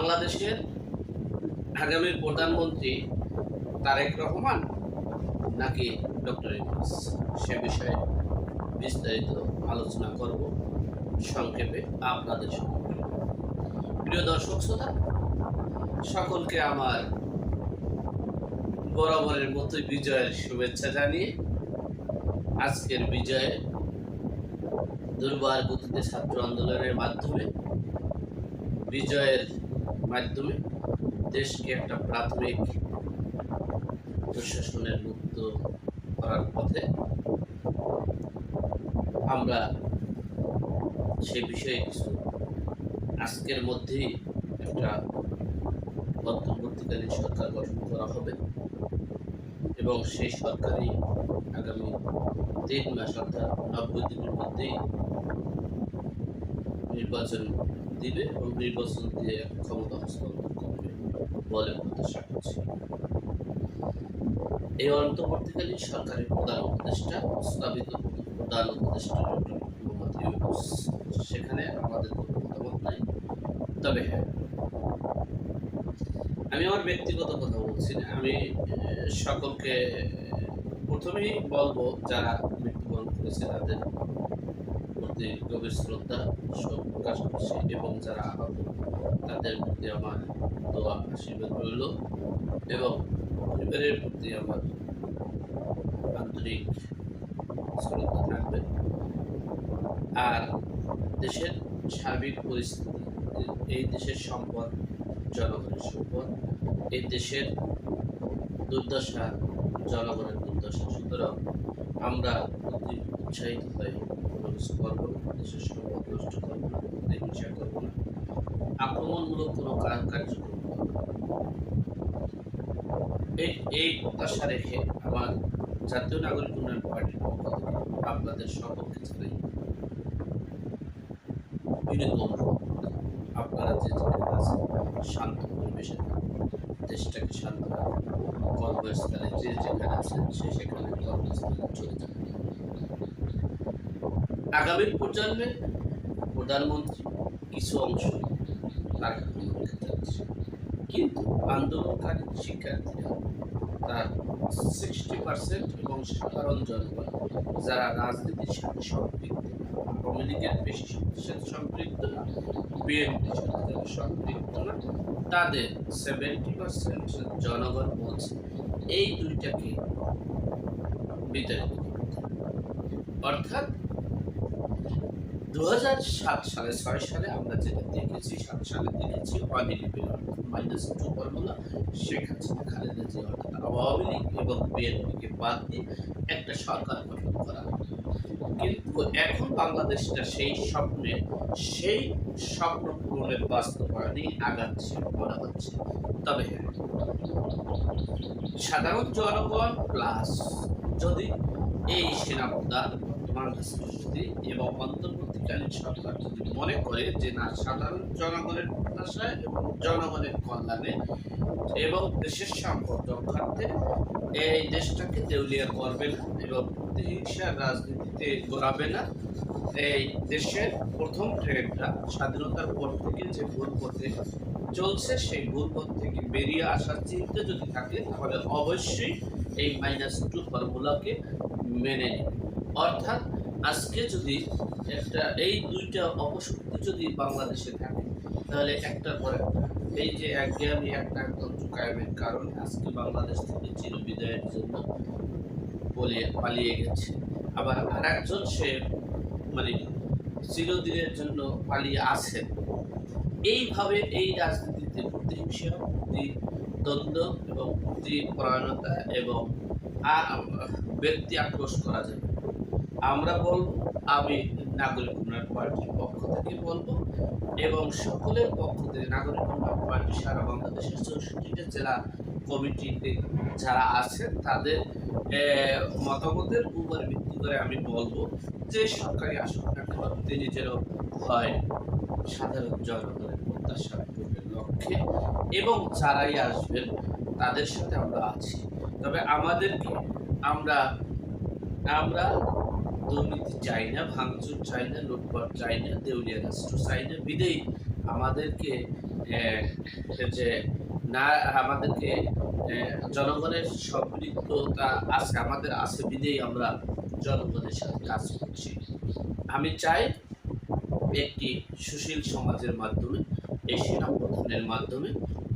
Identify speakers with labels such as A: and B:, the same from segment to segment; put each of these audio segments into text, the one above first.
A: বাংলাদেশের আগামী প্রধানমন্ত্রী তারেক রহমান নাকি ডক্টর ইউনুস? সে বিষয়ে বিস্তারিত আলোচনা করব সংক্ষেপে আপনাদের সঙ্গে। প্রিয় দর্শক শ্রোতা, সকলকে আমার বরাবরের মতোই বিজয়ের শুভেচ্ছা জানিয়ে আজকের বিজয়ে দুর্বার গতিতে ছাত্র আন্দোলনের মাধ্যমে বিজয়ের মাধ্যমে দেশকে একটা প্রাথমিক প্রশাসনের মুক্ত করার পথে আমরা সে বিষয়ে কিছু আজকের মধ্যেই একটা অন্তর্বর্তীকালীন সরকার গঠন করা হবে এবং সেই সরকারই আগামী তিন মাস অর্থাৎ নব্বই দিনের মধ্যেই নির্বাচন দিবে এবং নির্বাচন দিয়ে ক্ষমতা হস্তান্তর করবে বলে প্রত্যাশা করছি। এই অন্তর্বর্তীকালীন সরকারের প্রধান উপদেষ্টা স্থাপিত প্রধান উপদেষ্টা ডক্টর মোহাম্মদ ইউনুস, সেখানে আমাদের কোনো মতামত নাই। তবে হ্যাঁ আমি আমার ব্যক্তিগত কথা বলছি না। আমি সকলকে প্রথমেই বলব, যারা মৃত্যুবরণ করেছে, তাদের প্রতি গভীর শ্রদ্ধা শোক প্রকাশ করছি এবং যারা আহত তাদের প্রতি আমার দোয়া আশীর্বাদ রইল এবং পরিবারের প্রতি আমার আন্তরিক শ্রদ্ধা থাকবে। আর দেশের সার্বিক পরিস্থিতি, এই দেশের সম্পদ, জনগণের সম্পদ, এই দেশের দুর্দশা, জনগণের দুর্দশা। সুতরাং আমরা উৎসাহিত কোনো আক্রমণমূলক কোনো এই এই রেখে আমার জাতীয় পার্টির পক্ষ আপনাদের সকলকে আপনারা যে শান্ত পরিবেশে দেশটাকে শান্ত রাখুন। কর্মস্থলে যে যেখানে আছেন, সে সেখানে চলে যান। আগামী প্রজন্মে প্রধানমন্ত্রী কিছু অংশ তার কিন্তু আন্দোলনকারী শিক্ষার্থীরা তার সিক্সটি পার্সেন্ট এবং সাধারণ জনগণ যারা রাজনীতির সাথে সম্পৃক্ত আওয়ামী লীগের বেশি সাথে সম্পৃক্ত না বিএনপির সাথে সম্পৃক্ত না, তাদের সেভেন্টি পার্সেন্ট জনগণ বলছে এই দুইটাকে বিতাড়িত অর্থাৎ দু সালে ছয় সালে আমরা যেটা দেখেছি, সাত সালে দেখেছি লীগের minus two formula Sheikh Hasina, Khaleda Zia অর্থাৎ আওয়ামী লীগ এবং বিএনপিকে বাদ দিয়ে একটা সরকার গঠন করা কিন্তু এখন বাংলাদেশটা সেই স্বপ্নে, সেই স্বপ্ন পূরণের বাস্তবায়নই আগাচ্ছে মনে হচ্ছে। তবে হ্যাঁ সাধারণ জনগণ প্লাস যদি এই সেনাপ্রধান বর্তমান এবং অন্তর্বর্তীকালীন সরকার যদি মনে করে যে না, সাধারণ জনগণের প্রত্যাশায় এবং জনগণের কল্যাণে এবং দেশের সম্পদ রক্ষার্থে এই দেশটাকে দেউলিয়া করবে না এবং হিংসার রাজনীতিতে গড়াবে না, এই দেশের প্রথম ট্রেনটা স্বাধীনতার পর থেকে যে ভুল পথে চলছে, সেই ভুল পথ থেকে বেরিয়ে আসার চিন্তা যদি থাকে, তাহলে অবশ্যই এই মাইনাস টু ফর্মুলাকে মেনে নেবে। অর্থাৎ আজকে যদি একটা, এই দুইটা অপশক্তি যদি বাংলাদেশে থাকে, তাহলে একটার পর একটা, এই যে একঘেয়ামি, একটা তন্ত্র কায়েমের কারণে আজকে বাংলাদেশ থেকে চিরবিদায়ের জন্য বলিয়ে, পালিয়ে গেছে। আবার আর একজন সে মানে চিরদিনের জন্য পালিয়ে আছেন এইভাবে এই রাজনীতিতে প্রতিহিংসা প্রতি দ্বন্দ্ব এবং প্রতি পরায়ণতা এবং ব্যক্তি আক্রোশ করা যাবে আমরা বলব, আমি নাগরিক উন্নয়ন পার্টির পক্ষ থেকে বলব এবং সকলের পক্ষ থেকে নাগরিক উন্নয়ন পার্টি সারা বাংলাদেশের চৌষট্টিটা জেলা কমিটিতে যারা আছেন, তাদের মতামতের উপর ভিত্তি করে আমি বলব যে সরকারি আসন কেন তিনি যেন হয় সাধারণ জনগণের প্রত্যাশা পূরণের লক্ষ্যে এবং যারাই আসবেন, তাদের সাথে আমরা আছি। তবে আমাদেরকে আমরা আমরা দুর্নীতি চাই না, ভাঙচুর চাই না, লুটপাট চাই না, দেউলিয়া রাষ্ট্র চাই না, বিদেই আমাদেরকে যে না, আমাদেরকে জনগণের সম্পৃক্ততা আছে আমাদের আছে বিধেই আমরা জনগণের সাথে কাজ করছি। আমি চাই একটি সুশীল সমাজের মাধ্যমে, এই সেনা প্রধানের মাধ্যমে,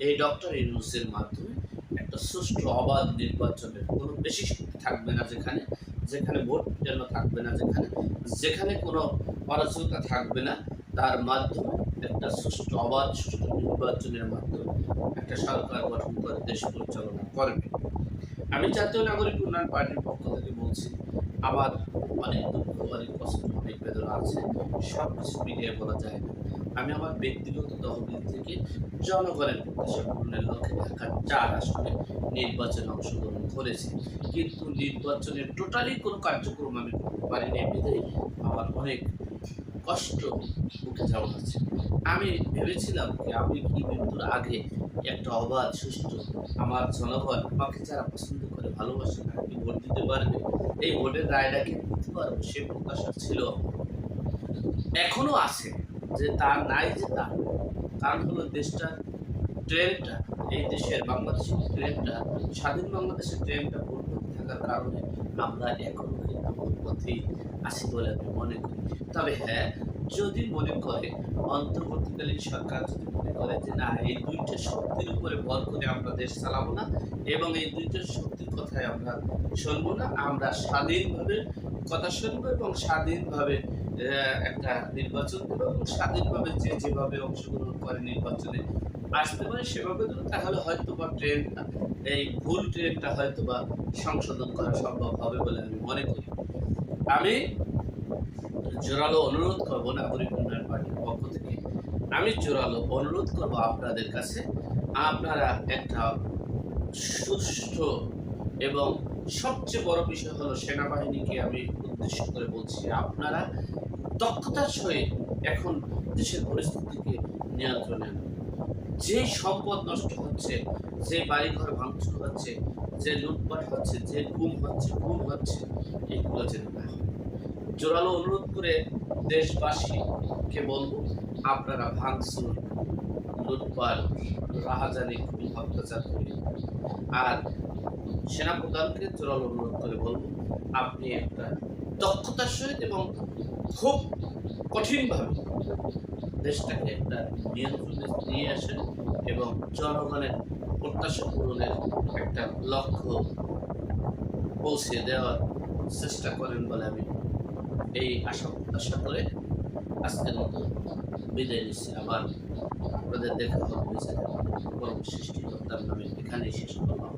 A: এই ডক্টর ইউনুসের মাধ্যমে একটা সুষ্ঠু, অবাধ নির্বাচনের কোনো বেশি থাকবে না যেখানে যেখানে ভোট যেন থাকবে না, যেখানে যেখানে কোনো অরাজকতা থাকবে না, তার মাধ্যমে একটা সুষ্ঠু অবাধ সুষ্ঠু নির্বাচনের মাধ্যমে একটা সরকার গঠন করে দেশ পরিচালনা করবে। আমি জাতীয় নাগরিক উন্নয়ন পার্টির পক্ষ থেকে বলছি আমার অনেক দুঃখ, অনেক কষ্ট, অনেক বেদনা আছে সব কিছু মিলিয়ে বলা যায় না। আমি আমার ব্যক্তিগত তহবিল থেকে জনগণের প্রত্যাশা লক্ষ্যে ঢাকার চার আসনে নির্বাচনে অংশগ্রহণ করেছি। কিন্তু নির্বাচনের টোটালি কোনো কার্যক্রম আমি করতে পারিনি বিধায় আমার অনেক কষ্ট মুখে যাওয়া হচ্ছে। আমি ভেবেছিলাম যে আমি কি মৃত্যুর আগে একটা অবাধ, সুষ্ঠু, আমার জনগণ আমাকে যারা পছন্দ করে ভালোবাসে তারা কি ভোট দিতে পারবে? এই ভোটের রায়টাকে দিতে পারব সে প্রত্যাশা ছিল। এখনও আছে। যে তার নাই যে তার। কারণ হলো দেশটা ট্রেনটা এই দেশের বাংলাদেশের ট্রেনটা স্বাধীন বাংলাদেশের ট্রেনটা পূর্ণ থাকার কারণে আমরা এখনও পথেই আছি বলে আমি মনে করি। তবে হ্যাঁ যদি মনে করে, অন্তর্বর্তীকালীন সরকার যদি মনে করে যে না, এই দুইটা শক্তির উপরে ভর করে আমরা দেশ চালাবো না, এবং এই দুইটা শক্তির কথায় আমরা শুনব না, আমরা স্বাধীনভাবে কথা শুনব এবং স্বাধীনভাবে একটা নির্বাচন স্বাধীনভাবে যে যেভাবে অংশগ্রহণ করে নির্বাচনে আসতে পারে সেভাবে তাহলে হয়তো বা ট্রেনটা এই ভুল ট্রেনটা হয়তো বা সংশোধন করা সম্ভব হবে বলে আমি মনে করি। আমি জোরালো অনুরোধ করব নাগরিক উন্নয়ন পার্টির পক্ষ থেকে। আমি জোরালো অনুরোধ করব আপনাদের কাছে, আপনারা একটা সুষ্ঠু এবং সবচেয়ে বড় বিষয় হলো সেনাবাহিনীকে আমি উদ্দেশ্য করে বলছি আপনারা দক্ষতার সহিত এখন দেশের পরিস্থিতিকে নিয়ন্ত্রণে আনুন। যে সম্পদ নষ্ট হচ্ছে, যে বাড়িঘর ভাঙচুর হচ্ছে, যে লুটপাট হচ্ছে, যে গুম হচ্ছে গুম হচ্ছে, এগুলো যেন না জোরালো অনুরোধ করে দেশবাসীকে বলব, আপনারা ভাঙচুর, লুটপাট, রাহাজানি, খুবই অত্যাচার করি। আর সেনাপ্রধানকে জোরালো অনুরোধ করে বলব, আপনি একটা দক্ষতার সহিত এবং খুব কঠিনভাবে দেশটাকে একটা নিয়ন্ত্রণে নিয়ে আসেন এবং জনগণের প্রত্যাশা পূরণের একটা লক্ষ্য পৌঁছে দেওয়ার চেষ্টা করেন বলে আমি এই আশা প্রত্যাশা করে আজকের মতো বিদায় নিচ্ছি। আবার আপনাদের দেখা হবে সৃষ্টিকর্তার নামে এখানেই শেষ করলাম।